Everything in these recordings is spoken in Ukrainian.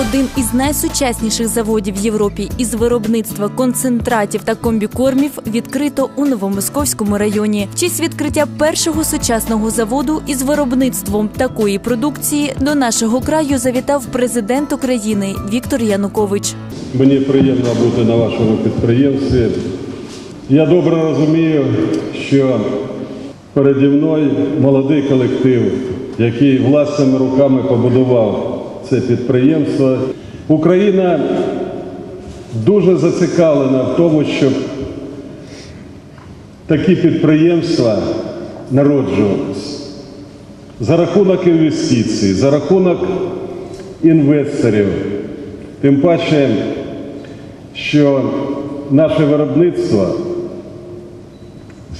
один із найсучасніших заводів в Європі із виробництва концентратів та комбікормів відкрито у Новомосковському районі. В честь відкриття першого сучасного заводу із виробництвом такої продукції до нашого краю завітав президент України Віктор Янукович. Мені приємно бути на вашому підприємстві. Я добре розумію, що переді мною молодий колектив, який власними руками побудував це підприємство. Україна дуже зацікавлена в тому, щоб такі підприємства народжувалися за рахунок інвестицій, за рахунок інвесторів. Тим паче, що наше виробництво,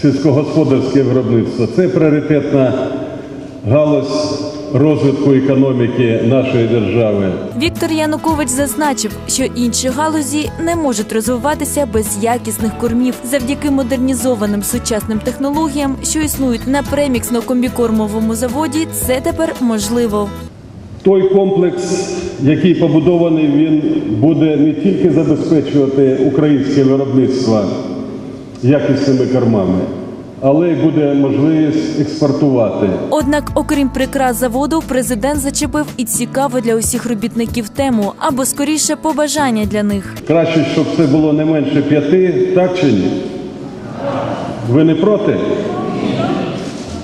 сільськогосподарське виробництво це пріоритетна галузь розвитку економіки нашої держави. Віктор Янукович зазначив, що інші галузі не можуть розвиватися без якісних кормів завдяки модернізованим сучасним технологіям, що існують на преміксно-комбікормовому заводі. Це тепер можливо. Той комплекс, який побудований, він буде не тільки забезпечувати українське виробництво якісними кормами, але й буде можливість експортувати. Однак, окрім прикрас заводу, президент зачепив і цікаву для усіх робітників тему або скоріше побажання для них. Краще, щоб це було не менше п'яти, так чи ні? Ви не проти?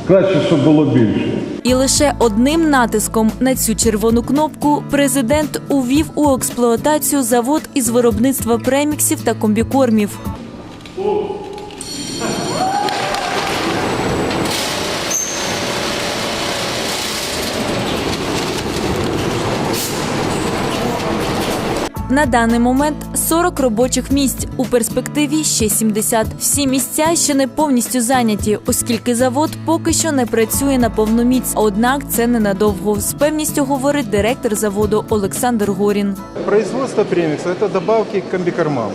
Краще, щоб було більше. І лише одним натиском на цю червону кнопку президент увів у експлуатацію завод із виробництва преміксів та комбікормів. На даний момент 40 робочих місць у перспективі ще 70. Всі місця ще не повністю зайняті, оскільки завод поки що не працює на повну міць. Однак це ненадовго. З певністю говорить директор заводу Олександр Горін. Производство премикса – это добавки к комбикормам.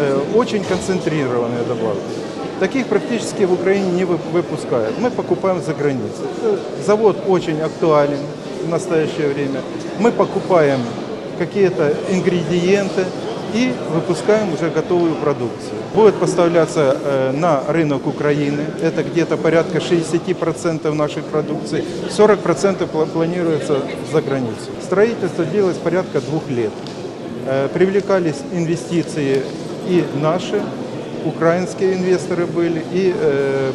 Э, Очень концентрированные добавки. Таких практически в Украине не вы- выпускают. Мы покупаем за границей. Э, Завод очень актуален в настоящее время. Мы покупаем какие-то ингредиенты и выпускаем уже готовую продукцию. Будет поставляться э, на рынок Украины. Это где-то порядка 60% нашей продукции. 40% пла- планируется за границу. Строительство делалось порядка двух лет. Э, Привлекались инвестиции и наши, украинские инвесторы были, и э,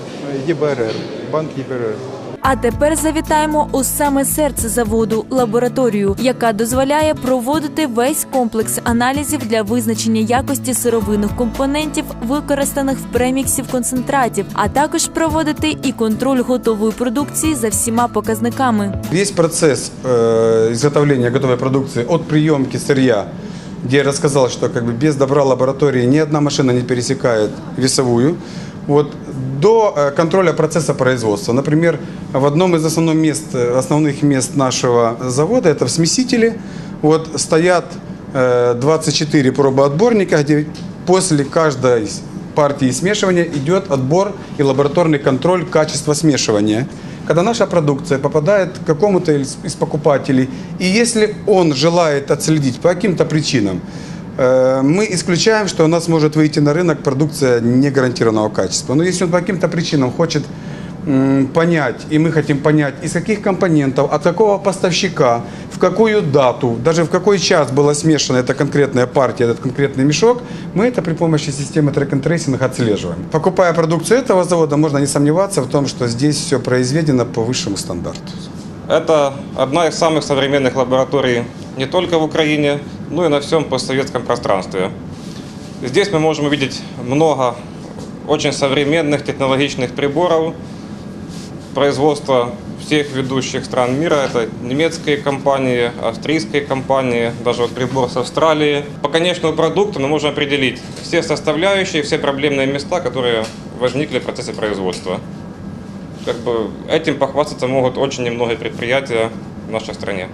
ЕБРР, банк ЕБРР. А тепер завітаємо у саме серце заводу лабораторію, яка дозволяє проводити весь комплекс аналізів для визначення якості сировинних компонентів, використаних в преміксів концентратів, а також проводити і контроль готової продукції за всіма показниками. Весь процесс э, изготовления готовой продукции от приемки сырья, где я рассказал, что как бы без добра лаборатории ни одна машина не пересекает весовую, вот, до э, контроля процесса производства. Например, в одном из основных мест, э, основных мест нашего завода, это в смесителе, вот, стоят э, 24 пробоотборника, где после каждой партии смешивания идет отбор и лабораторный контроль качества смешивания. Когда наша продукция попадает к какому-то из покупателей, и если он желает отследить по каким-то причинам, э, мы исключаем, что у нас может выйти на рынок продукция не гарантированного качества. Но если он по каким-то причинам хочет понять, и мы хотим понять, из каких компонентов, от какого поставщика, в какую дату, даже в какой час была смешана эта конкретная партия, этот конкретный мешок, мы это при помощи системы трек and трейсинг отслеживаем. Покупая продукцию этого завода, можно не сомневаться в том, что здесь все произведено по высшему стандарту. Это одна из самых современных лабораторий не только в Украине, но и на всем постсоветском пространстве. Здесь мы можем увидеть много очень современных технологичных приборов производства всех ведущих стран мира. Это немецкие компании, австрийские компании, даже вот прибор с Австралии. По конечному продукту мы можем определить все составляющие, все проблемные места, которые возникли в процессе производства. Как бы этим похвастаться могут очень немногие предприятия в нашей стране.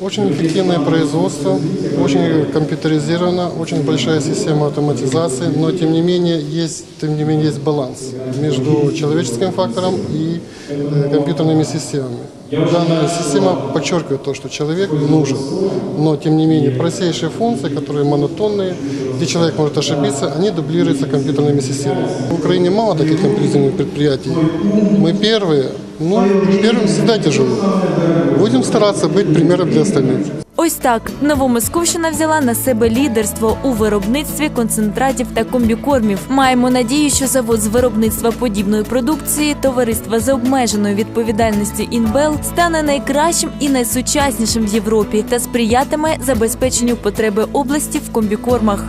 Очень эффективное производство, очень компьютеризировано, очень большая система автоматизации, но тем не менее есть, тем не менее есть баланс между человеческим фактором и э, компьютерными системами. Данная система подчеркивает то, что человек нужен, но тем не менее простейшие функции, которые монотонные, где человек может ошибиться, они дублируются компьютерными системами. В Украине мало таких компьютерных предприятий. Мы первые, ну, первым всегда тяжело. Будем стараться быть примером для остальных. Ось так Новомосковщина взяла на себе лідерство у виробництві концентратів та комбікормів. Маємо надію, що завод з виробництва подібної продукції товариства з обмеженою відповідальністю Інбел стане найкращим і найсучаснішим в Європі та сприятиме забезпеченню потреби області в комбікормах.